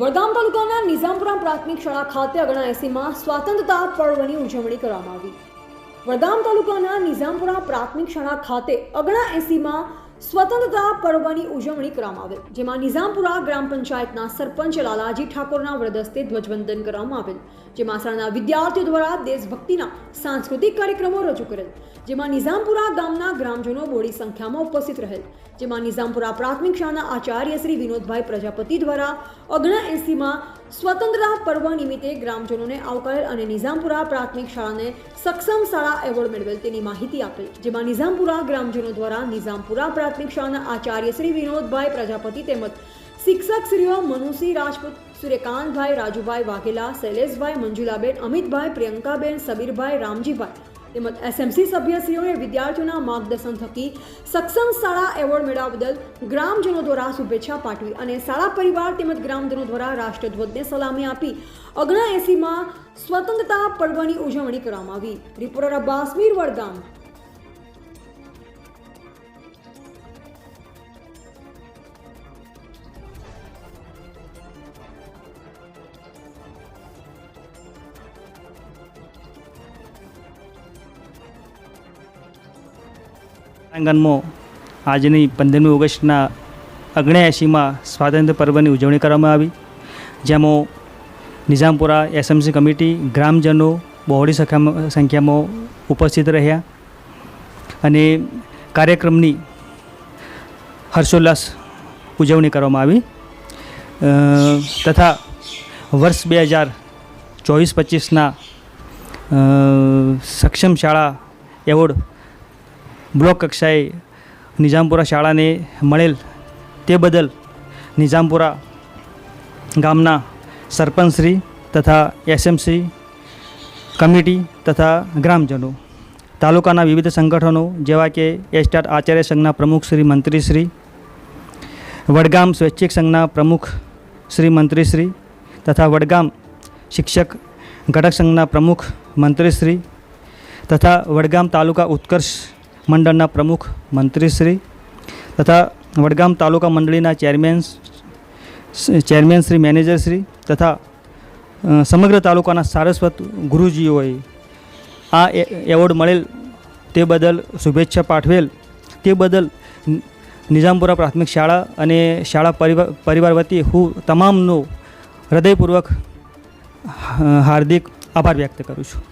વડગામ તાલુકાના નિઝામપુરા પ્રાથમિક શાળા ખાતે અગણા એસીમાં સ્વાતંત્રતા પર્વની ઉજવણી કરવામાં આવી. વડગામ તાલુકાના નિઝામપુરા પ્રાથમિક શાળા ખાતે અગણા એસીમાં સ્વતંત્રતા પર્વની ઉજવણી કરવામાં આવેલ, જેમાં નિઝામપુરા ગ્રામ પંચાયતના સરપંચ લાલાજી ઠાકોરના વ્રદસ્તે ધ્વજવંદન કરવામાં આવેલ જેમાં શાળાના વિદ્યાર્થીઓ દ્વારા દેશભક્તિના સાંસ્કૃતિક કાર્યક્રમો રજૂ કરેલ, જેમાં નિઝામપુરા ગામના ગ્રામજનો મોડી સંખ્યામાં ઉપસ્થિત રહેલ, જેમાં નિઝામપુરા પ્રાથમિક શાળાના આચાર્ય શ્રી વિનોદભાઈ પ્રજાપતિ દ્વારા અગણા એસીમાં સ્વતંત્રતા પર્વ નિમિત્તે ગ્રામજનોને આવકારેલ અને નિઝામપુરા પ્રાથમિક શાળાને સક્ષમ શાળા એવોર્ડ મેળવેલ તેની માહિતી આપેલ. જેમાં નિઝામપુરા ગ્રામજનો દ્વારા નિઝામપુરા પ્રાથમિક શાળાના આચાર્ય શ્રી વિનોદભાઈ પ્રજાપતિ તેમજ શિક્ષક શ્રીઓ મનુસિંહ રાજપૂત સૂર્યકાંતભાઈ રાજુભાઈ વાઘેલા, શૈલેષભાઈ મંજુલાબેન, અમિતભાઈ પ્રિયંકાબેન, સબીરભાઈ રામજીભાઈ તેમજ એસએમસી સભ્યશ્રીઓએ વિદ્યાર્થીઓના માર્ગદર્શન થકી સક્ષમ શાળા એવોર્ડ મેળવવા બદલ ગ્રામજનો દ્વારા શુભેચ્છા પાઠવી અને શાળા પરિવાર તેમજ ગ્રામજનો દ્વારા રાષ્ટ્રધ્વજને સલામી આપી અગ્ન એસીમાં સ્વતંત્રતા પર્વની ઉજવણી કરવામાં આવી. રિપોર્ટર અબ્બાસ મીર વડગામ આંગણમાં આજની પંદરમી ઓગસ્ટના અગ્નેએંશીમાં સ્વાતંત્ર્ય પર્વની ઉજવણી કરવામાં આવી, જેમાં નિઝામપુરા એસએમસી કમિટી ગ્રામજનો બહોળી સંખ્યામાં ઉપસ્થિત રહ્યા અને કાર્યક્રમની હર્ષોલ્લાસ ઉજવણી કરવામાં આવી. તથા વર્ષ બે હજાર ચોવીસ પચીસના સક્ષમ શાળા એવોર્ડ બ્લોક કક્ષાએ નિઝામપુરા શાળાને મળેલ તે બદલ નિઝામપુરા ગામના સરપંચશ્રી તથા એસએમસી કમિટી તથા ગ્રામજનો, તાલુકાના વિવિધ સંગઠનો જેવા કે એસ્ટાર આચાર્ય સંઘના પ્રમુખ શ્રી મંત્રીશ્રી વડગામ સ્વૈચ્છિક સંઘના પ્રમુખ શ્રી મંત્રીશ્રી તથા વડગામ શિક્ષક ઘટક સંઘના પ્રમુખ મંત્રીશ્રી તથા વડગામ તાલુકા ઉત્કર્ષ મંડળના પ્રમુખ મંત્રીશ્રી તથા વડગામ તાલુકા મંડળીના chairman chairman Shri, manager Shri તથા સમગ્ર તાલુકાના સારસ્વત ગુરુજીઓએ આ એવોર્ડ મળેલ તે બદલ શુભેચ્છા પાઠવેલ. તે બદલ નિઝામપુરા પ્રાથમિક શાળા અને શાળા પરિવાર પરિવાર વતી હું તમામનો હૃદયપૂર્વક હાર્દિક આભાર વ્યક્ત કરું છું.